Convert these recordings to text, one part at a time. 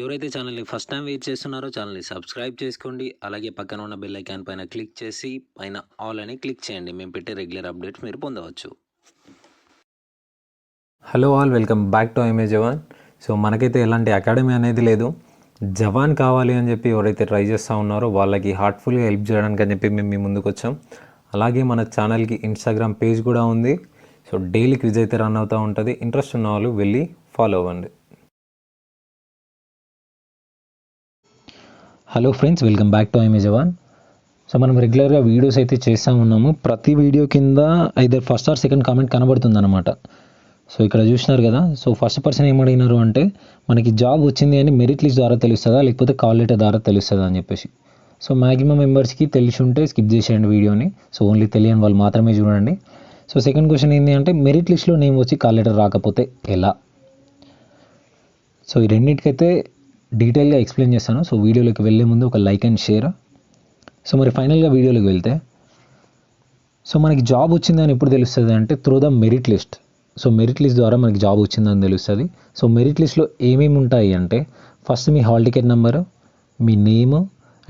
ఎవరైతే ఛానల్ని first time wait చేస్తున్నారో ఛానల్ని సబ్స్క్రైబ్ చేసుకోండి. అలాగే పక్కన ఉన్న బెల్ ఐకాన్ పైన క్లిక్ చేసి పైన ఆల్ అని క్లిక్ చేయండి. మేము పెట్టే రెగ్యులర్ అప్డేట్స్ మీరు పొందవచ్చు. Hello all welcome back to I'm a jawan so మనకైతే ఎలాంటి అకాడమీ అనేది లేదు. జవాన్ కావాలి అని చెప్పి ఎవరైతే ట్రై చేస్తూ ఉన్నారో వాళ్ళకి హార్ట్ఫుల్గా హెల్ప్ చేయడానికి అని చెప్పి మేము మీ ముందుకు వచ్చాం. అలాగే మన ఛానల్కి ఇన్స్టాగ్రామ్ పేజ్ కూడా ఉంది. సో డైలీ క్విజ్ అయితే రన్ అవుతూ ఉంటుంది. ఇంట్రెస్ట్ ఉన్న వాళ్ళు వెళ్ళి ఫాలో అవ్వండి. Hello friends welcome back to I'm a jawan so మనం రెగ్యులర్గా వీడియోస్ అయితే చేస్తూ ఉన్నాము. ప్రతి వీడియో కింద either first or second comment కనబడుతుంది అనమాట సో ఇక్కడ చూసినారు కదా. సో ఫస్ట్ పర్సన్ ఏమడిగినారు అంటే మనకి జాబ్ వచ్చింది అని మెరిట్ లిస్ట్ ద్వారా తెలుస్తుందా? లేకపోతే కాల్ లెటర్ ద్వారా తెలుస్తుందా అని చెప్పేసి. సో మ్యాక్సిమం మెంబర్స్కి తెలిసి ఉంటే స్కిప్ చేసేయండి వీడియోని సో ఓన్లీ తెలియని వాళ్ళు మాత్రమే చూడండి. సో సెకండ్ క్వశ్చన్ ఏంటి అంటే మెరిట్ లిస్ట్లో నేమ్ వచ్చి కాల్ లెటర్ రాకపోతే ఎలా? సో ఈ రెండింటికైతే డీటెయిల్గా ఎక్స్ప్లెయిన్ చేస్తాను. సో వీడియోలోకి వెళ్ళే ముందు ఒక లైక్ అండ్ షేర్. సో మరి ఫైనల్గా వీడియోలోకి వెళ్తే సో మనకి జాబ్ వచ్చిందని ఎప్పుడు తెలుస్తుంది అంటే through the merit list. So merit list ద్వారా మనకి జాబ్ వచ్చిందని తెలుస్తుంది. సో మెరిట్ లిస్ట్లో ఏమేమి ఉంటాయి అంటే ఫస్ట్ మీ హాల్ టికెట్ నెంబరు మీ నేమ్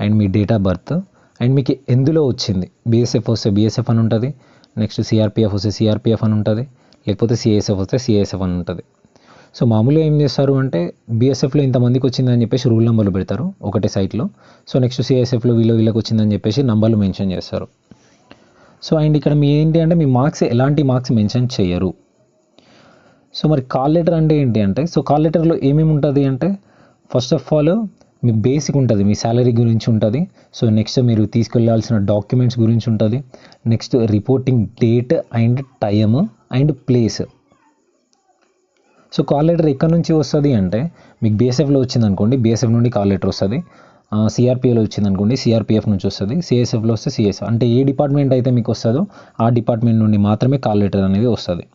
అండ్ మీ డేట్ ఆఫ్ బర్త్ అండ్ మీకు ఎందులో వచ్చింది? బీఎస్ఎఫ్ వస్తే బీఎస్ఎఫ్ అని ఉంటుంది. నెక్స్ట్ సిఆర్పిఎఫ్ వస్తే సిఆర్పిఎఫ్ అని ఉంటుంది. లేకపోతే సిఎస్ఎఫ్ వస్తే సిఎస్ఎఫ్ అని ఉంటుంది. సో మామూలుగా ఏం చేస్తారు అంటే బీఎస్ఎఫ్లో ఇంతమందికి వచ్చిందని చెప్పేసి రూల్ నెంబర్లు పెడతారు ఒకటే సైట్లో. సో నెక్స్ట్ సిఎస్ఎఫ్లో వీళ్ళు వీళ్ళకి వచ్చిందని చెప్పేసి నంబర్లు మెన్షన్ చేస్తారు. సో అండ్ ఇక్కడ మీ ఏంటి అంటే మీ మార్క్స్ ఎలాంటి మార్క్స్ మెన్షన్ చేయరు. సో మరి కాల్ లెటర్ అంటే ఏంటి అంటే సో కాల్ లెటర్లో ఏమేమి ఉంటుంది అంటే ఫస్ట్ ఆఫ్ ఆల్ మీ బేసిక్ ఉంటుంది మీ శాలరీ గురించి ఉంటుంది. సో నెక్స్ట్ మీరు తీసుకెళ్ళాల్సిన డాక్యుమెంట్స్ గురించి ఉంటుంది. Next reporting date and time and place so call letter ఎక్కడి నుంచి వస్తుంది అంటే మీకు బీఎస్ఎఫ్లో వచ్చింది అనుకోండి బీఎస్ఎఫ్ నుండి కాల్ లెటర్ వస్తుంది. సిఆర్పిఎలో వచ్చింది అనుకోండి సిఆర్పిఎఫ్ నుంచి వస్తుంది. సిఎస్ఎఫ్లో వస్తే సిఎస్ అంటే ఏ డిపార్ట్మెంట్ అయితే మీకు వస్తుందో ఆ డిపార్ట్మెంట్ నుండి మాత్రమే కాల్ లెటర్ అనేది వస్తుంది.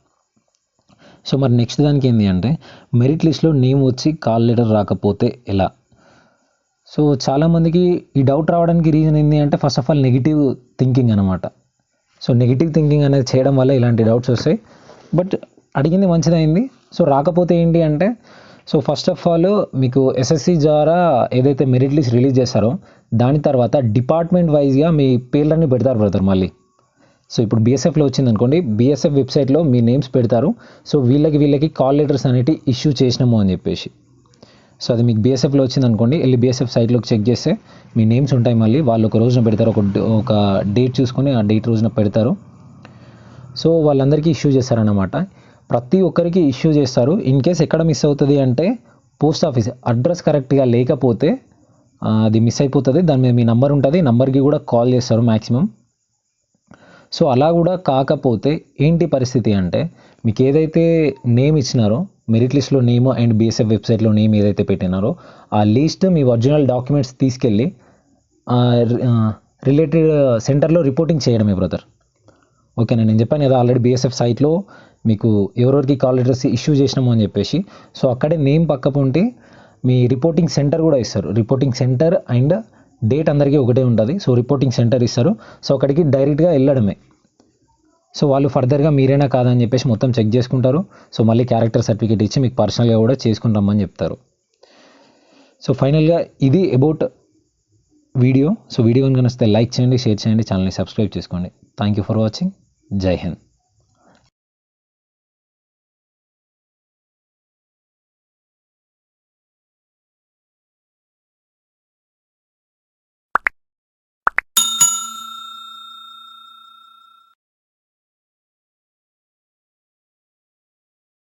సో మరి నెక్స్ట్ దానికి ఏంటి అంటే మెరిట్ లిస్ట్లో నేమ్ వచ్చి కాల్ లెటర్ రాకపోతే ఎలా? సో చాలామందికి ఈ డౌట్ రావడానికి రీజన్ ఏంటి అంటే first of all negative thinking అనమాట సో నెగిటివ్ థింకింగ్ అనేది చేయడం వల్ల ఇలాంటి డౌట్స్ వస్తాయి. బట్ అడిగింది మంచిదైంది. సో రాకపోతే ఏంటి అంటే సో ఫస్ట్ ఆఫ్ ఆల్ మీకు ఎస్ఎస్సి ద్వారా ఏదైతే మెరిట్ లిస్ట్ రిలీజ్ చేస్తారో దాని తర్వాత డిపార్ట్మెంట్ వైజ్గా మీ పేర్లన్నీ పెడతారు బ్రదర్ మళ్ళీ. సో ఇప్పుడు బీఎస్ఎఫ్లో వచ్చింది అనుకోండి బీఎస్ఎఫ్ వెబ్సైట్లో మీ నేమ్స్ పెడతారు. సో వీళ్ళకి వీళ్ళకి కాల్ లెటర్స్ అనేవి ఇష్యూ చేసినాము అని చెప్పేసి. సో అది మీకు బీఎస్ఎఫ్లో వచ్చింది అనుకోండి వెళ్ళి బీఎస్ఎఫ్ సైట్లోకి చెక్ చేస్తే మీ నేమ్స్ ఉంటాయి మళ్ళీ. వాళ్ళు ఒక రోజున పెడతారు ఒక ఒక డేట్ చూసుకొని ఆ డేట్ రోజున పెడతారు. సో వాళ్ళందరికీ ఇష్యూ చేస్తారన్నమాట. ప్రతి ఒక్కరికి ఇష్యూ చేస్తారు. ఇన్ కేస్ ఎక్కడ మిస్ అవుతుంది అంటే పోస్ట్ ఆఫీస్ అడ్రస్ కరెక్ట్గా లేకపోతే అది మిస్ అయిపోతుంది. దాని మీద మీ నంబర్ ఉంటుంది. నంబర్కి కూడా కాల్ చేస్తారు మ్యాక్సిమం సో అలా కూడా కాకపోతే ఏంటి పరిస్థితి అంటే మీకు ఏదైతే నేమ్ ఇచ్చినారో మెరిట్ లిస్ట్లో నేమ్ అండ్ బీఎస్ఎఫ్ వెబ్సైట్లో నేమ్ ఏదైతే పెట్టినారో ఆ లిస్ట్ మీ ఒరిజినల్ డాక్యుమెంట్స్ తీసుకెళ్ళి రిలేటెడ్ సెంటర్లో రిపోర్టింగ్ చేయడమే బ్రదర్. ఓకేనా? నేను చెప్పాను కదా ఆల్రెడీ బీఎస్ఎఫ్ సైట్లో మీకు ఎవరెవరికి కాల్ లెటర్స్ ఇష్యూ చేసినాము అని చెప్పేసి. సో అక్కడే నేమ్ పక్క ఉంటే మీ రిపోర్టింగ్ సెంటర్ కూడా ఇస్తారు. రిపోర్టింగ్ సెంటర్ అండ్ డేట్ అందరికీ ఒకటే ఉంటుంది. సో రిపోర్టింగ్ సెంటర్ ఇస్తారు. సో అక్కడికి డైరెక్ట్గా వెళ్ళడమే. సో వాళ్ళు ఫర్దర్గా మీరేనా కాదని చెప్పేసి మొత్తం చెక్ చేసుకుంటారు. సో మళ్ళీ క్యారెక్టర్ సర్టిఫికేట్ ఇచ్చి మీకు పర్సనల్గా కూడా చేసుకుని రమ్మని చెప్తారు. సో ఫైనల్గా ఇది అబౌట్ వీడియో. సో వీడియో కనుక నచ్చితే లైక్ చేయండి షేర్ చేయండి ఛానల్ని సబ్స్క్రైబ్ చేసుకోండి. థ్యాంక్ యూ ఫర్ వాచింగ్ జై హింద్.